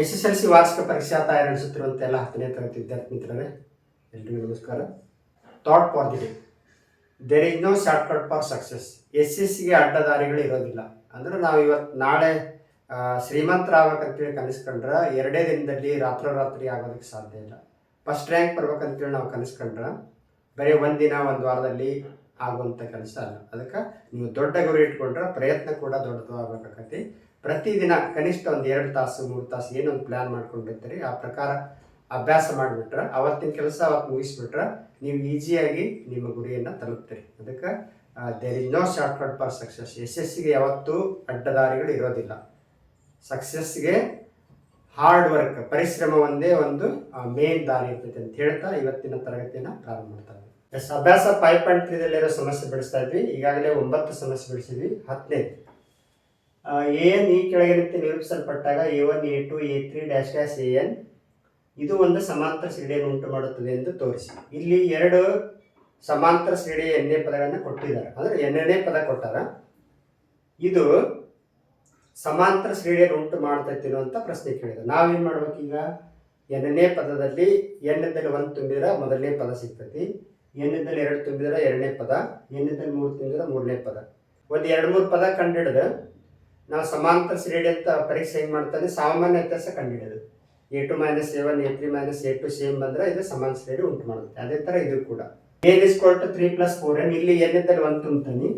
S S L C ವಾರ್ಷಿಕ ಪರೀಕ್ಷಾ ತಯಾರಿ ಎಲ್ಲ ಹತ್ತನೇ ತರಗತಿ ವಿದ್ಯಾರ್ಥಿ ಮಿತ್ರರೇ, ಎಲ್ರಿಗೂ ನಮಸ್ಕಾರ. Thought for the day there is no shortcut for success S ಎಸ್ ಸಿಗೆ ಅಡ್ಡದಾರಿಗಳು ಇರೋದಿಲ್ಲ. ಅಂದ್ರೆ ನಾವು ಇವತ್ತು ನಾಳೆ ಶ್ರೀಮಂತರಾಗಬೇಕಂತೇಳಿ ಕನಸ್ಕೊಂಡ್ರೆ ಎರಡೇ ದಿನದಲ್ಲಿ ರಾತ್ರೋರಾತ್ರಿ ಆಗೋದಕ್ಕೆ ಸಾಧ್ಯ ಇಲ್ಲ. ಫಸ್ಟ್ ರ್ಯಾಂಕ್ ಬರ್ಬೇಕಂತೇಳಿ ನಾವು ಕನಸ್ಕೊಂಡ್ರೆ ಬರೀ ಒಂದಿನ ಒಂದು ವಾರದಲ್ಲಿ ಆಗುವಂಥ ಕೆಲಸ ಅಲ್ಲ. ಅದಕ್ಕೆ ನೀವು ದೊಡ್ಡ ಗುರಿ ಇಟ್ಕೊಂಡ್ರೆ ಪ್ರಯತ್ನ ಕೂಡ ದೊಡ್ಡದು ಪ್ರತಿದಿನ ಕನಿಷ್ಠ ಒಂದು ಎರಡು ತಾಸು, ಮೂರು ತಾಸು ಏನೊಂದು ಪ್ಲ್ಯಾನ್ ಮಾಡ್ಕೊಂಡಿರ್ತೀರಿ ಆ ಪ್ರಕಾರ ಅಭ್ಯಾಸ ಮಾಡಿಬಿಟ್ರೆ, ಅವತ್ತಿನ ಕೆಲಸ ಅವತ್ತು ಮುಗಿಸ್ಬಿಟ್ರೆ ನೀವು ಈಸಿಯಾಗಿ ನಿಮ್ಮ ಗುರಿಯನ್ನು ತಲುಪ್ತೀರಿ. ಅದಕ್ಕೆ there is no shortcut for success ಯಶಸ್ಸಿಗೆ ಯಾವತ್ತೂ ಅಡ್ಡದಾರಿಗಳು ಇರೋದಿಲ್ಲ. ಸಕ್ಸಸ್ಗೆ ಹಾರ್ಡ್ ವರ್ಕ್ ಪರಿಶ್ರಮ ಒಂದೇ ಒಂದು ಮೇನ್ ದಾರಿ ಇರ್ತೈತೆ ಅಂತ ಹೇಳ್ತಾ ಇವತ್ತಿನ ತರಗತಿಯನ್ನು ಪ್ರಾರಂಭ ಮಾಡ್ತಾ ಎಸ್ ಅಭ್ಯಾಸ ಫೈವ್ ಪಾಯಿಂಟ್ ತ್ರೀದಲ್ಲಿರೋ ಸಮಸ್ಯೆ ಬಿಡಿಸ್ತಾ ಇದ್ವಿ. ಈಗಾಗಲೇ ಒಂಬತ್ತು ಸಮಸ್ಯೆ ಬಿಡಿಸಿದ್ವಿ. ಹತ್ತನೇ ಎ ಎನ್ ಈ ಕೆಳಗಿರುತ್ತೆ ನಿರೂಪಿಸಲ್ಪಟ್ಟಾಗ A one, A two, A three dash dash A N ಇದು ಒಂದು ಸಮಾಂತರ ಶ್ರೇಣಿಯನ್ನು ಉಂಟು ಮಾಡುತ್ತದೆ ಎಂದು ತೋರಿಸಿ. ಇಲ್ಲಿ ಎರಡು ಸಮಾಂತರ ಶ್ರೇಣಿಯ ಎಣ್ಣೆ ಪದಗಳನ್ನು ಕೊಟ್ಟಿದ್ದಾರೆ. ಅಂದರೆ ಎಣ್ಣೆನೇ ಪದ ಕೊಟ್ಟಾರ. ಇದು ಸಮಾಂತರ ಶ್ರೇಣಿಯನ್ನು ಉಂಟು ಮಾಡ್ತೈತಿ ಅಂತ ಪ್ರಶ್ನೆ ಕೇಳಿದ್ರು ನಾವೇನು ಮಾಡ್ಬೇಕು ಈಗ? ಎರಡನೇ ಪದದಲ್ಲಿ ಎಣ್ಣೆದಲ್ಲಿ ಒಂದು ತುಂಬಿದ್ರೆ ಮೊದಲನೇ ಪದ ಸಿಗ್ತೈತಿ. ಎಣ್ಣೆದಲ್ಲಿ ಎರಡು ತುಂಬಿದ್ರೆ ಎರಡನೇ ಪದ. ಎಣ್ಣೆದಲ್ಲಿ ಮೂರು ತುಂಬಿದ್ರೆ ಮೂರನೇ ಪದ. ಒಂದು ಎರಡು ಮೂರು ಪದ ಕಂಡಿಡಿದು. ನಾವು ಸಮಾಂತರ ಶ್ರೇಣಿ ಅಂತ ಪರೀಕ್ಷೆ ಹೆಂಗೆ ಮಾಡ್ತಾನೆ? ಸಾಮಾನ್ಯ ವ್ಯತ್ಯಾಸ ಕಂಡುಹಿಡಿಯೋದು. A two minus A one A three minus A two same ಬಂದರೆ ಇದು ಸಮಾನ ಶ್ರೇಣಿ ಉಂಟು ಮಾಡುತ್ತೆ. ಅದೇ ಥರ ಇದು ಕೂಡ. N is equal to three plus four N ಇಲ್ಲಿ ಎನ್ನಿದ್ದಲ್ಲಿ ಒಂದು ತುಂಬ್ತಾನೆ.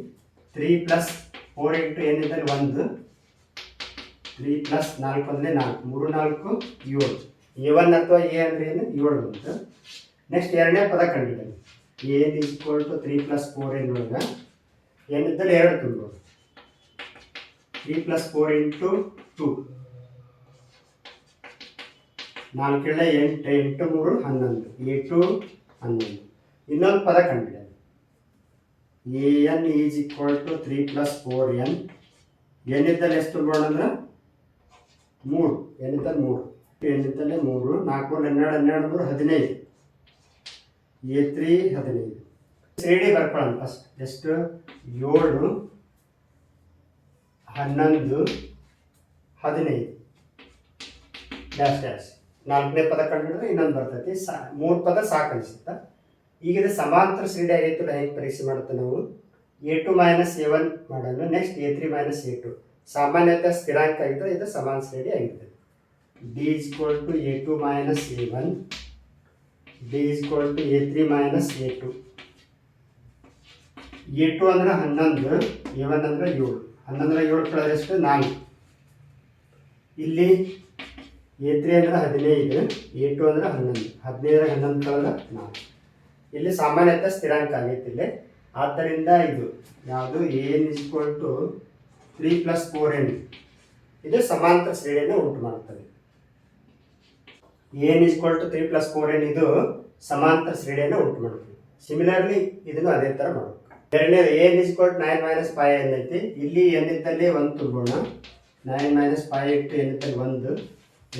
ತ್ರೀ ಪ್ಲಸ್ ಫೋರ್ ಇಂಟು ಎನ್ನಿದ್ದಲ್ಲಿ ಒಂದು. ತ್ರೀ ಪ್ಲಸ್ ನಾಲ್ಕು ಅಂದರೆ ನಾಲ್ಕು. ಮೂರು, ನಾಲ್ಕು, ಏಳು. ಎ ಒನ್ ಅಥವಾ ಎ ಅಂದ್ರೆ ಏನು? ಏಳು ಬಂತು ನೆಕ್ಸ್ಟ್ ಎರಡನೇ ಪದ ಕಂಡಿದ್ದಾನೆ N is equal to three plus four N ಒಳಗೆ. ಏನಿದ್ದಲ್ಲಿ ಎರಡು ತುಂಬೋದು. Three plus four into two ನಾಲ್ಕೇಳ ಎಂಟು ಎಂಟು ಮೂರು, ಹನ್ನೊಂದು. ಎ ಟು ಹನ್ನೊಂದು. ಇನ್ನೊಂದು ಪದ ಕಂಡಿದೆ. A N is equal to three plus four N. ಎನ್ನಿದ್ದಲ್ಲಿ ಎಷ್ಟು ಬೋಡಂದ್ರೆ ಮೂರು. ಎನ್ನಿದ್ದಲ್ಲಿ ಮೂರು. ಎನ್ನಿದ್ದಲ್ಲಿ ಮೂರು. ನಾಲ್ಕು, ಹನ್ನೆರಡು ಹನ್ನೆರಡು, ಮೂರು, ಹದಿನೈದು. ಎ ತ್ರೀ ಹದಿನೈದು. ಶ್ರೇಣಿ ಬರ್ಕೊಳ್ಳೋಣ ಫಸ್ಟ್ ಎಷ್ಟು? ಏಳು. ಹನ್ನೊಂದು ಹದಿನೈದು. ಡ್ಯಾಶ್ ಡ್ಯಾಶ್ ನಾಲ್ಕನೇ ಪದ ಕಂಡುಹಿಡಿದ್ರೆ ಇನ್ನೊಂದು ಬರ್ತೈತಿ. ಸಾ, ಮೂರು ಪದ ಸಾಕು ಅನಿಸುತ್ತೆ ಈಗ ಸಮಾಂತರ ಶ್ರೇಣಿ ಆಗೈತಿಲ್ಲ ಹೆಂಗೆ ಪರೀಕ್ಷೆ ಮಾಡುತ್ತೆ ನಾವು? A two minus A one ಮಾಡೋಣ. Next A three minus A two ಸಾಮಾನ್ಯತ ಸ್ಥಿರಾಂಕ ಆಗಿದ್ರೆ ಇದು ಸಮಾನ ಶ್ರೇಣಿ ಆಗಿದೆ. D equal to A two minus A one D equal to A three minus A two A two ಅಂದ್ರೆ ಹನ್ನೊಂದು ಎ ಒನ್ ಅಂದ್ರೆ ಏಳು. ಹನ್ನೊಂದರ ಏಳು ಕಳೆದ್ರೆ ಎಷ್ಟು ನಾಲ್ಕು. ಇಲ್ಲಿ ಎ ತ್ರೀ ಅಂದ್ರೆ ಹದಿನೈದು, ಎ ಟು ಅಂದ್ರೆ ಹನ್ನೊಂದು, ಹದಿನೈದರ ಹನ್ನೊಂದು ಕಳೆದ್ರೆ ನಾಲ್ಕು. ಇಲ್ಲಿ ಸಾಮಾನ್ಯತೆ ಸ್ಥಿರಾಂಕ ಆಗೈತಿ ಆದ್ದರಿಂದ ಇದು ಯಾವುದು N is equal to three plus four N ಇದು ಸಮಾಂತರ ಶ್ರೇಣಿಯನ್ನು ಉಂಟು ಮಾಡುತ್ತದೆ. N is equal to three plus four N ಇದು ಸಮಾಂತರ ಶ್ರೇಣಿಯನ್ನು ಉಂಟು ಮಾಡುತ್ತದೆ. ಸಿಮಿಲರ್ಲಿ ಇದನ್ನು ಅದೇ ಥರ ಮಾಡಬೇಕು ಎರಡನೇದು N is two nine minus five N ಐತಿ ಇಲ್ಲಿ ಇದ್ದಲ್ಲಿ ಒಂದು ತುಂಬೋಣ ನೈನ್ ಮೈನಸ್ ಫೈ ಎನ್ ಇದ್ದಲ್ಲಿ ಒಂದು.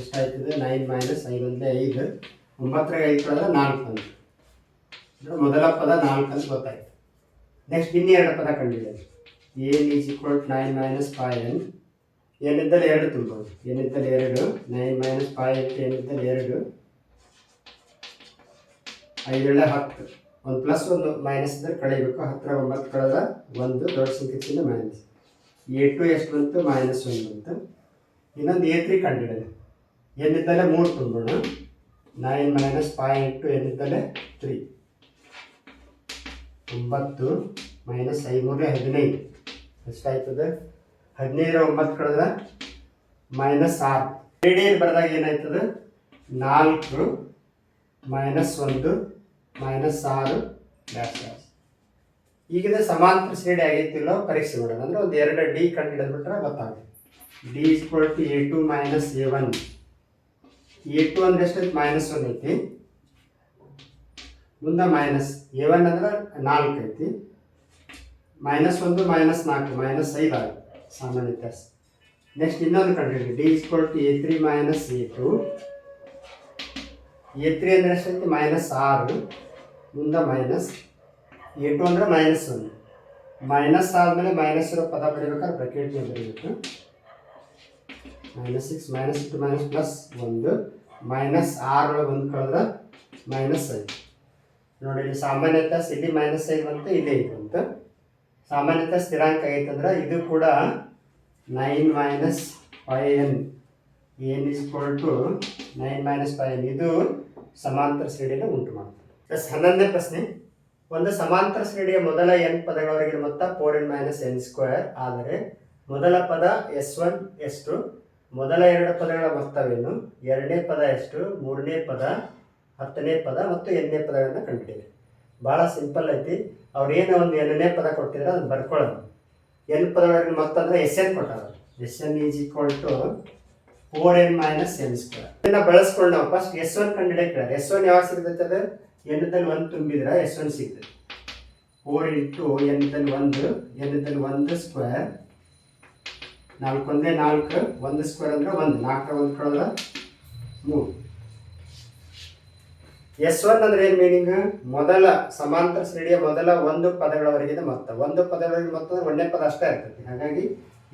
ಎಷ್ಟಾಯ್ತದೆ? ನೈನ್ ಮೈನಸ್ ಐದು ಅಂದರೆ ಐದು. ಒಂಬತ್ತರಾಗ ಐದು ಕಳೆದ್ರೆ ನಾಲ್ಕು ಅಂತ. ಮೊದಲ ಪದ ನಾಲ್ಕು ಅಂತ ಗೊತ್ತಾಯ್ತು. ನೆಕ್ಸ್ಟ್ ಇನ್ನೆರಡು ಪದ ಕಂಡಿದೆ. N is equal to nine minus five N ಏನಿದ್ದಲ್ಲಿ ಎರಡು ತುಂಬೋದು. ಏನಿದ್ದಲ್ಲಿ ಎರಡು. ನೈನ್ ಮೈನಸ್ ಫೈ ಇಂಟು ಏನಿದ್ದಲ್ಲಿ ಎರಡು. ಐದೇಳೆ ಹತ್ತು. ಒಂದು ಪ್ಲಸ್ ಒಂದು ಮೈನಸ್ ಇದ್ದರೆ ಕಳೆಯಬೇಕು. ಹತ್ತಿರ ಒಂಬತ್ತು ಕಳೆದ ಒಂದು ದೊಡ್ಡ ಸಂಖ್ಯೆಯಿಂದ ಮೈನಸ್ ಎ ಟು ಎಷ್ಟು ಬಂತು ಮೈನಸ್ ಒಂದು ಬಂತು. ಇನ್ನೊಂದು ಎ ತ್ರೀ ಕಂಡಿಡಿದೆ. ಏನಿದ್ದಲ್ಲೇ ಮೂರು ತುಂಬೋಣ ನೈನ್ ಮೈನಸ್ ಫೈವ್ ಟು ಏನಿದ್ದಲ್ಲೇ ತ್ರೀ ಒಂಬತ್ತು ಮೈನಸ್ ಐನೂರ ಹದಿನೈದು. ಎಷ್ಟಾಯ್ತದೆ ಹದಿನೈದು, ಒಂಬತ್ತು ಕಳೆದ ಮೈನಸ್ ಆರು. ಶ್ರೇಣಿಯಲ್ಲಿ ಬರೆದಾಗ ಏನಾಯ್ತದೆ? ನಾಲ್ಕು ಮೈನಸ್ ಒಂದು ಮೈನಸ್ ಆರು ಡ್ಯಾಶ್ ಡ್ಯಾಶ್ ಈಗಿದೆ ಸಮಾಂತರ ಶ್ರೇಣಿ ಆಗೈತಿಲ್ಲ ಪರೀಕ್ಷೆ ಮಾಡೋಣ ಅಂದರೆ ಒಂದು ಎರಡು ಡಿ ಕಂಡು ಹಿಡಿದ್ಬಿಟ್ರೆ ಗೊತ್ತಾಗುತ್ತೆ D is equal to A two minus A one A two ಅಂದ್ರೆ ಎಷ್ಟೈತಿ ಮೈನಸ್ ಒನ್ ಐತಿ. ಮುಂದೆ ಮೈನಸ್ ಎ ಒನ್ ಅಂದ್ರೆ ನಾಲ್ಕು ಐತಿ. ಮೈನಸ್ ಒಂದು ಮೈನಸ್ ನಾಲ್ಕು ಮೈನಸ್ ಐದು ಆಗುತ್ತೆ. ಸಾಮಾನ್ಯ ವ್ಯತ್ಯಾಸ. ನೆಕ್ಸ್ಟ್ ಇನ್ನೊಂದು ಕಂಡುಹಿಡಿ D is equal to A three minus A two A three ಅಂದ್ರೆ ಎಷ್ಟೈತಿ ಮೈನಸ್ ಆರು. ಮುಂದೆ ಮೈನಸ್ ಎ ಟು ಅಂದರೆ ಮೈನಸ್ ಒಂದು. ಮೈನಸ್ ಆದಮೇಲೆ ಮೈನಸ್ ಇರೋ ಪದ ಬರೀಬೇಕಾದ್ರೆ ಬ್ರಕೆಟ್ನಲ್ಲಿ ಬರೀಬೇಕು. Minus six minus two minus plus ಒಂದು. ಮೈನಸ್ ಆರೊಳಗೆ ಒಂದು ಕಳೆದ್ರೆ ಮೈನಸ್ ಐದು. ನೋಡಿ, ಇಲ್ಲಿ ಸಾಮಾನ್ಯತ ಇಲ್ಲಿ ಮೈನಸ್ ಐದು ಬಂತು, ಇಲ್ಲೇ ಇದು ಬಂತು. ಸಾಮಾನ್ಯತ ಸ್ಥಿರಾಂಕ ಐತಂದ್ರೆ ಇದು ಕೂಡ nine minus five N N is two nine minus five N ಇದು ಸಮಾಂತರ ಶ್ರೇಣಿಯನ್ನು ಉಂಟು ಮಾಡುತ್ತದೆ ಪ್ಲಸ್ ಹನ್ನೊಂದನೇ ಪ್ರಶ್ನೆ. ಒಂದು ಸಮಾಂತರ ಶ್ರೇಣಿಯ ಮೊದಲ ಎನ್ ಪದಗಳವರೆಗಿನ ಮೊತ್ತ four N minus N square ಆದರೆ ಮೊದಲ ಪದ ಎಸ್ ಒನ್ ಎಷ್ಟು ಮೊದಲ ಎರಡು ಪದಗಳ ಮೊತ್ತವೇನು ಎರಡನೇ ಪದ ಎಷ್ಟು? ಮೂರನೇ ಪದ, ಹತ್ತನೇ ಪದ ಮತ್ತು ಎರಡನೇ ಪದಗಳನ್ನು ಕಂಡುಹಿಡಿಯಿರಿ. ಭಾಳ ಸಿಂಪಲ್ ಐತಿ. ಅವ್ರು ಏನು ಒಂದು ಎರಡನೇ ಪದ ಕೊಟ್ಟಿದ್ರೆ ಅದನ್ನು ಬರ್ಕೊಳ್ಳೋದು ಎನ್ ಪದಗಳಿಗೆ ಮೊತ್ತ ಅಂದರೆ ಎಸ್ ಎನ್ ಕೊಟ್ಟಾರ. S N is equal to four N minus N square ಇದನ್ನು ಬಳಸ್ಕೊಂಡು ನಾವು ಫಸ್ಟ್ ಎಸ್ ಒನ್ ಕಂಡುಹಿಡಿಯಕ್ಕೆ ಎಸ್ ಒನ್ ಯಾವಾಗ ಸಿಗುತ್ತೆ ಅದು? ಎಣ್ಣದಲ್ಲಿ ಒಂದು ತುಂಬಿದ್ರೆ ಎಸ್ ಒನ್ ಸಿಗ್ತದೆ. ಫೋರ್ ಇಂಟು ಎಣ್ಣದಲ್ಲಿ ಒಂದು ಎಣ್ಣದಲ್ಲಿ ಒಂದು ಸ್ಕ್ವೇರ್ ನಾಲ್ಕು ಒಂದೇ ನಾಲ್ಕು, ಒಂದು ಸ್ಕ್ವೇರ್ ಅಂದ್ರೆ ಒಂದು, ನಾಲ್ಕರ ಒಂದು ಕಳೆದ್ರೆ ಮೂರು. ಎಸ್ ಒನ್ ಅಂದ್ರೆ ಏನು ಮೀನಿಂಗ್ ಮೊದಲ ಸಮಾಂತರ ಶ್ರೇಣಿಯ ಮೊದಲ ಒಂದು ಪದಗಳವರೆಗಿನ ಮೊತ್ತ. ಒಂದು ಪದಗಳವರೆಗೆ ಮೊತ್ತ ಒಂದನೇ ಪದ ಅಷ್ಟೇ ಇರ್ತೈತಿ ಹಾಗಾಗಿ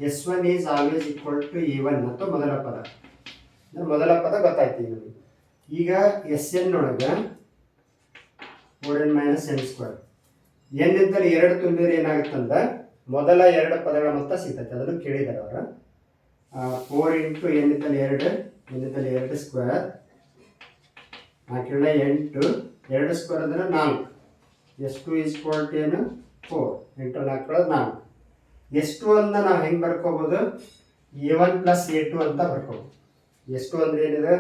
S one is always equal to E one ಮತ್ತು ಮೊದಲ ಪದ. ಮೊದಲ ಪದ ಗೊತ್ತಾಯ್ತು ಈಗ ನಮಗೆ ಈಗ ಎಸ್ ಎನ್ ಒಳಗೆ N minus N square. N ಇದ್ದಲ್ಲಿ ಎರಡು ತುಂಬಿದ್ರೆ ಏನಾಗುತ್ತಂದ್ರೆ ಮೊದಲ ಎರಡು ಪದಗಳ ಮೊತ್ತ ಸಿಗ್ತೈತೆ, ಅದನ್ನು ಕೇಳಿದ್ದಾರೆ ಅವರು. ಫೋರ್ ಇಂಟು ಎನ್ ಇದ್ದಲ್ಲಿ ಎರಡು, ಎನ್ ಎರಡು ಸ್ಕ್ವೇರ್. ನಾಲ್ಕೆರಡ ಎಂಟು, ಎರಡು ಸ್ಕ್ವೇರ್ ಅಂದರೆ ನಾಲ್ಕು. ಎಷ್ಟು ಈಸ್ ಕ್ವಾಲ್ಟಿ ಏನು? ಫೋರ್ ಎಂಟು ನಾಲ್ಕು ನಾಲ್ಕು. ಎಷ್ಟು ಅಂತ ನಾವು ಹೆಂಗೆ ಬರ್ಕೋಬೋದು? A one plus A two ಅಂತ ಬರ್ಕೋಬೋದು. ಎಷ್ಟು ಅಂದ್ರೆ ಏನಿದೆ?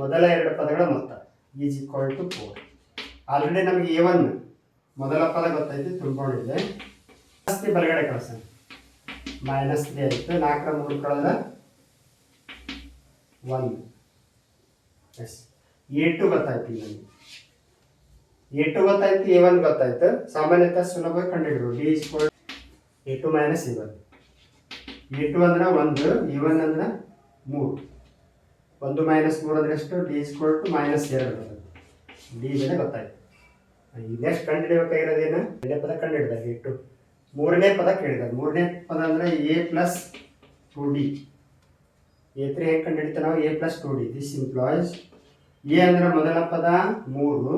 ಮೊದಲ ಎರಡು ಪದಗಳ ಮೊತ್ತ. Is equal to four already ನಮಗೆ ಎ ಒನ್ ಮೊದಲ ಪದ ಗೊತ್ತೈತಿ ತುಂಬಿಕೊಂಡಿದೆ ಜಾಸ್ತಿ ಬರಗಡೆ ಕಳಿಸ ಮೈನಸ್ ತ್ರೀ ಆಯಿತು, ನಾಲ್ಕರ ಮೂರು ಕಳೆದ ಒನ್ ಎಸ್ ಎ ಟು ಗೊತ್ತಾಯ್ತು ನಮಗೆ. ಎ ಟು ಗೊತ್ತಾಯ್ತು ಎ ಒನ್ ಗೊತ್ತಾಯ್ತು. ಸಾಮಾನ್ಯತಃ ಸುಲಭ ಕಂಡಿಡ್ರು D square A two minus A one A two ಅಂದ್ರೆ ಒಂದು ಎ ಒನ್ ಅಂದ್ರೆ ಮೂರು. ಒಂದು ಮೈನಸ್ ಮೂರು ಅಂದ್ರೆ ಎಷ್ಟು? ಡಿ ಸ್ಕ್ವೇರ್ ಟು ಮೈನಸ್ ಎರಡು. ಬೆಲೆ ಗೊತ್ತಾಯ್ತು ಈ ನೆಕ್ಸ್ಟ್ ಕಂಡುಹಿಡಿಯಬೇಕಾಗಿರೋದೇನು ಎರಡನೇ ಪದ ಕಂಡುಹಿಡಿದಾಗ ಎ ಟು ಮೂರನೇ ಪದ ಕೇಳಿದಾಗ, ಮೂರನೇ ಪದ ಅಂದರೆ A plus two D A three ಹೇಗೆ ಕಂಡು ನಾವು? A plus two D this implies A ಅಂದ್ರೆ ಮೊದಲ ಪದ ಮೂರು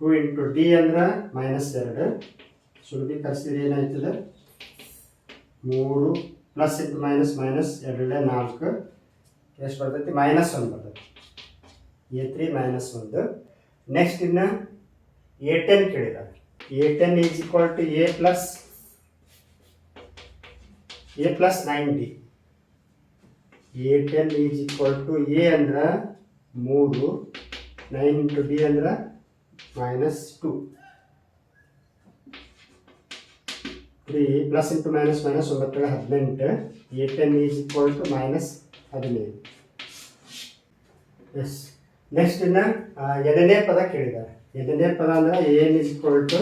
ಟು ಇಂಟು ಡಿ ಅಂದ್ರೆ ಮೈನಸ್ ಎರಡು. ಸುಲಭೀಕರಿಸಿದ್ರೆ ಏನಾಯ್ತದೆ? ಮೂರು ಪ್ಲಸ್ ಇಂಟು ಮೈನಸ್ ಮೈನಸ್ ಎರಡೇ ನಾಲ್ಕು. ಎಷ್ಟು ಬರ್ತೈತಿ ಮೈನಸ್ ಒಂದು ಬರ್ತೈತಿ. ಎ ತ್ರೀ ಮೈನಸ್ ಒಂದು ನೆಕ್ಸ್ಟ್ ಇನ್ನು ಎ ಟೆನ್ ಕೇಳಿದ್ದಾರೆ. A ten is equal to A plus A plus nine D A ten is equal to A ಅಂದ್ರೆ ಮೂರು ನೈನ್ ಇಂಟು ಡಿ ಅಂದ್ರೆ minus two three plus into minus minus ಒಂಬತ್ತು ಹದಿನೆಂಟು. A ten is equal to minus ಹದಿನೈದು. S next ಇನ್ನು ಎರಡನೇ ಪದ ಕೇಳಿದ್ದಾರೆ. ಎರಡನೇ ಪದ ಅಂದರೆ N is equal to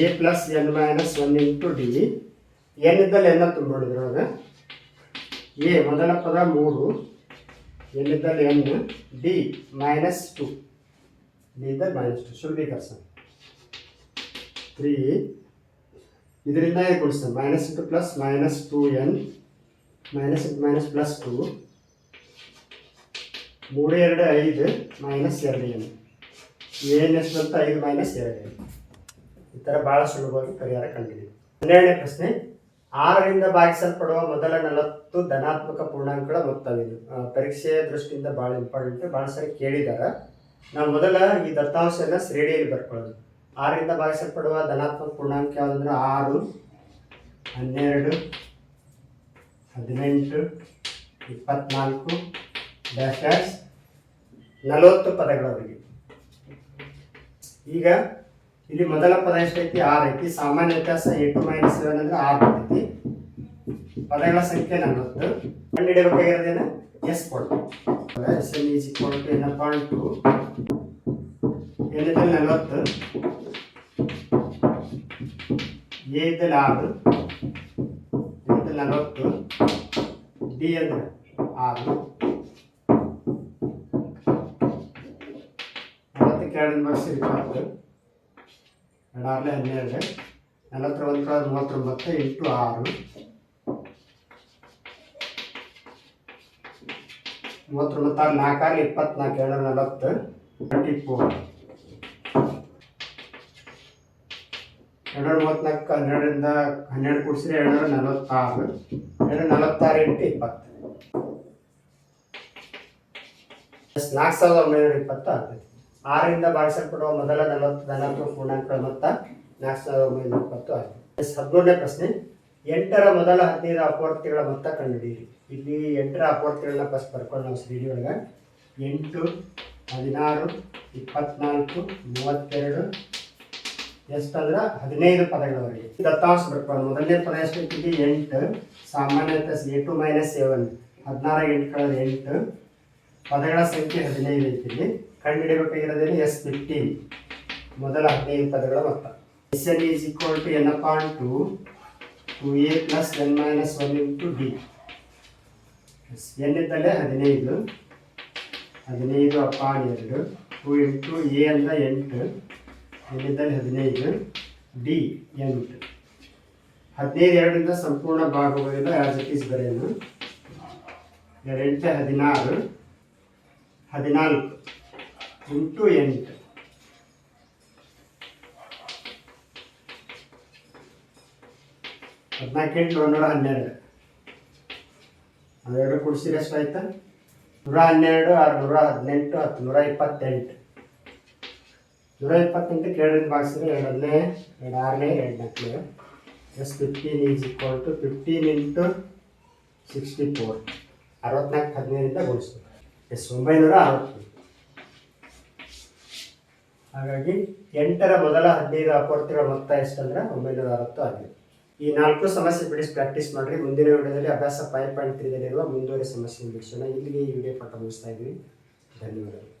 A plus N minus one into D N ಇದ್ದಲ್ಲಿ ಎನ್ನ ತುಂಬಿಡಿದ್ರೊಳಗೆ ಎ ಮೊದಲ ಪದ ಮೂರು. ಎನ್ ಇದ್ದಲ್ಲಿ N D minus two D ಇದ್ದಲ್ಲಿ ಮೈನಸ್ ಟು ಸುಲಭೀಕರಿಸ ತ್ರೀ ಇದರಿಂದ ಕೊಡಿಸ್ತಾರೆ minus into plus minus two N minus into minus plus two ಮೂರು ಎರಡು ಐದು ಮೈನಸ್ ಎರಡು ಎನ್ ಏನು ಎಷ್ಟು ಅಂತ ಐದು ಮೈನಸ್ ಎರಡು ಈ ಥರ ಭಾಳ ಸುಲಭವಾಗಿ ಪರಿಹಾರ ಕಂಡಿದೆ. ಹನ್ನೆರಡನೇ ಪ್ರಶ್ನೆ, ಆರರಿಂದ ಭಾಗಿಸಲ್ಪಡುವ ಮೊದಲ ನಲವತ್ತು ಧನಾತ್ಮಕ ಪೂರ್ಣಾಂಕಗಳ ಮೊತ್ತವಿದು ಪರೀಕ್ಷೆಯ ದೃಷ್ಟಿಯಿಂದ ಭಾಳ ಇಂಪಾರ್ಟೆಂಟ್ ಭಾಳ ಸರಿ ಕೇಳಿದ್ದಾರೆ ನಾವು ಮೊದಲ ಈ ದತ್ತಾಂಶನ ಶ್ರೇಣಿಯಲ್ಲಿ ಬರ್ಕೊಳ್ಳೋದು. ಆರರಿಂದ ಭಾಗಿಸಲ್ಪಡುವ ಧನಾತ್ಮಕ ಪೂರ್ಣಾಂಕ ಯಾವುದಂದ್ರೆ ಆರು, ಹನ್ನೆರಡು, ಹದಿನೆಂಟು, ಇಪ್ಪತ್ನಾಲ್ಕು ಡ್ಯಾಶ್ ಡ್ಯಾಶ್ ನಲವತ್ತು ಪದಗಳವರೆಗೆ ಈಗ ಇಲ್ಲಿ ಮೊದಲ ಪದ ಎಷ್ಟೈತಿ? ಆರ್ ಐತಿ. ಸಾಮಾನ್ಯ ವ್ಯತ್ಯಾಸ ಎ ಟು ಮೈನಸ್ ಸೆವೆನ್ ಅಂದ್ರೆ ಆರ್ ಬರ್ತೈತಿ. ಪದಗಳ ಸಂಖ್ಯೆ ನಲವತ್ತು. ಕಂಡುಹಿಡಿಯಬೇಕಾಗಿರೋದೇನ ಎಸ್ ಕೊಟ್ಟು ಎಸ್ ಎನ್ ಪಾಯಿಂಟ್ ಟು ನಲವತ್ತು. ಎ ಆರು. ನಲವತ್ತು. ಡಿ ಅಂದ್ರೆ ಆರು. ಎರಡರಿಂದ ವರ್ಷ ಇಪ್ಪತ್ತು ಎರಡಾರಲೆ ಹನ್ನೆರಡು ನಲವತ್ತರ ಒಂದು ಕಳೆದ ಮೂವತ್ತೊಂಬತ್ತು ಎಂಟು, ಆರು. ಮೂವತ್ತೊಂಬತ್ತಾರು ನಾಲ್ಕಾರು, ಇಪ್ಪತ್ನಾಲ್ಕು, ಎರಡು, ನಲವತ್ತು ಟ್ವೆಂಟಿ ಫೋರ್ ಎರಡು, ಮೂವತ್ನಾಲ್ಕು, ಹನ್ನೆರಡರಿಂದ ಹನ್ನೆರಡು ಕೂಡಿಸಿದ್ರೆ ಎರಡು, ನಲವತ್ತಾರು. ಎರಡು, ನಲವತ್ತಾರು, ಎಂಟು, ಇಪ್ಪತ್ತು. ನಾಲ್ಕು ಸಾವಿರದ ಒಂಬೈನೂರ ಇಪ್ಪತ್ತು ಆಗ್ತದೆ. ಆರರಿಂದ ಭಾಗಿಸಲ್ಪಡುವ ಮೊದಲ ನಲವತ್ತು ಧನಾತ್ಮಕ ಪೂರ್ಣಾಂಕಗಳ ಮೊತ್ತ ನಾಲ್ಕು ಸಾವಿರದ ಒಂಬೈನೂರ ಇಪ್ಪತ್ತು ಆಗಿದೆ. ಹದಿಮೂರನೇ ಪ್ರಶ್ನೆ. ಎಂಟರ ಮೊದಲ ಹದಿನೈದು ಅಪವರ್ತಿಗಳ ಮೊತ್ತ ಕಂಡುಹಿಡಿಯಿರಿ. ಇಲ್ಲಿ ಎಂಟರ ಅಪವರ್ತಿಗಳನ್ನ ಫಸ್ಟ್ ಬರ್ಕೊಂಡು ನಾವು ಶ್ರೀಡಿ ಒಳಗೆ. ಎಂಟು, ಹದಿನಾರು, ಇಪ್ಪತ್ನಾಲ್ಕು, ಮೂವತ್ತೆರಡು, ಎಷ್ಟಂದ್ರೆ ಹದಿನೈದು ಪದಗಳವರೆಗೆ. ದತ್ತಾಂಶ ಬರ್ಕೊಂಡು ಮೊದಲನೇ ಪದ ಎಷ್ಟೈತಿ ಎಂಟು. ಸಾಮಾನ್ಯತ ಎ ಟು ಮೈನಸ್ ಸೆವೆನ್ ಹದಿನಾರು ಎಂಟು ಕಳೆದ ಎಂಟು. ಪದಗಳ ಸಂಖ್ಯೆ ಹದಿನೈದು ಐತಿ ಇಲ್ಲಿ. ಕಂಡುಹಿಡಿಯಬೇಕಾಗಿರೋದೇನು ಎಸ್ ಫಿಫ್ಟೀನ್ ಮೊದಲ ಹದಿನೈದು ಪದಗಳ ಮೊತ್ತ. S N is equal to N upon two two A plus N minus one into D N ಇದ್ದಲ್ಲೇ ಹದಿನೈದು ಹದಿನೈದು ಅಪಾನ್ ಎರಡು, ಟು ಇಂಟು ಎ ಅಂದ್ರೆ ಎಂಟು, ಎನ್ ಇದ್ದಲ್ಲಿ ಹದಿನೈದು, ಡಿ ಎಂಟು. ಹದಿನೈದು ಎರಡರಿಂದ ಸಂಪೂರ್ಣ ಭಾಗಗಳಿಂದ ಯಾಜಕೀಸ್ ಬರೆಯೋನು ಎರಡೆಂಟು ಹದಿನಾರು, ಹದಿನಾಲ್ಕು. ಇಂಟು ಎಂಟು ಹದಿನಾಲ್ಕು ಎಂಟು ಒಂದೂರ ಹನ್ನೆರಡು ಕುಡಿಸಿದ್ರೆ ಕೂಡಿಸಿದ್ರೆ ಎಷ್ಟಾಯ್ತು ನೂರ ಹನ್ನೆರಡು, ಆರು ನೂರ ಹದಿನೆಂಟು, ಹತ್ತು ನೂರ ಇಪ್ಪತ್ತೆಂಟು. ನೂರ ಇಪ್ಪತ್ತೆಂಟು ಎರಡರಿಂದ ಭಾಗಿಸಿದ್ರೆ ಎರಡನೇ, ಎರಡು ಆರನೇ, ಎರಡು ನಾಲ್ಕನೇ S fifteen is equal to fifteen into sixty four. ಅರವತ್ನಾಲ್ಕು ಹದಿನೈದರಿಂದ ಗುಣಿಸ್ಬೇಕು. ಎಸ್ ಒಂಬೈನೂರ ಅರವತ್ತು ಹಾಗಾಗಿ ಎಂಟರ ಮೊದಲ ಹದಿನೈದು ಅಪವರ್ತಿಗಳ ಮೊತ್ತ ಎಷ್ಟಂದ್ರೆ ಒಂಬೈನೂರ ಅರವತ್ತು ಆಗಿದೆ. ಈ ನಾಲ್ಕು ಸಮಸ್ಯೆ ಬಿಡಿಸಿ ಪ್ರಾಕ್ಟೀಸ್ ಮಾಡಿರಿ. ಮುಂದಿನ ವಿಡಿಯೋದಲ್ಲಿ ಅಭ್ಯಾಸ ಫೈವ್ ಪಾಯಿಂಟ್ ತ್ರೀದಲ್ಲಿರುವ ಮುಂದುವರೆ ಸಮಸ್ಯೆ ಬಿಡಿಸೋಣ ಇಲ್ಲಿಗೆ ಈ ವಿಡಿಯೋ ಪಾಠ ಮುಗಿಸ್ತಾ ಇದ್ದೀವಿ. ಧನ್ಯವಾದಗಳು.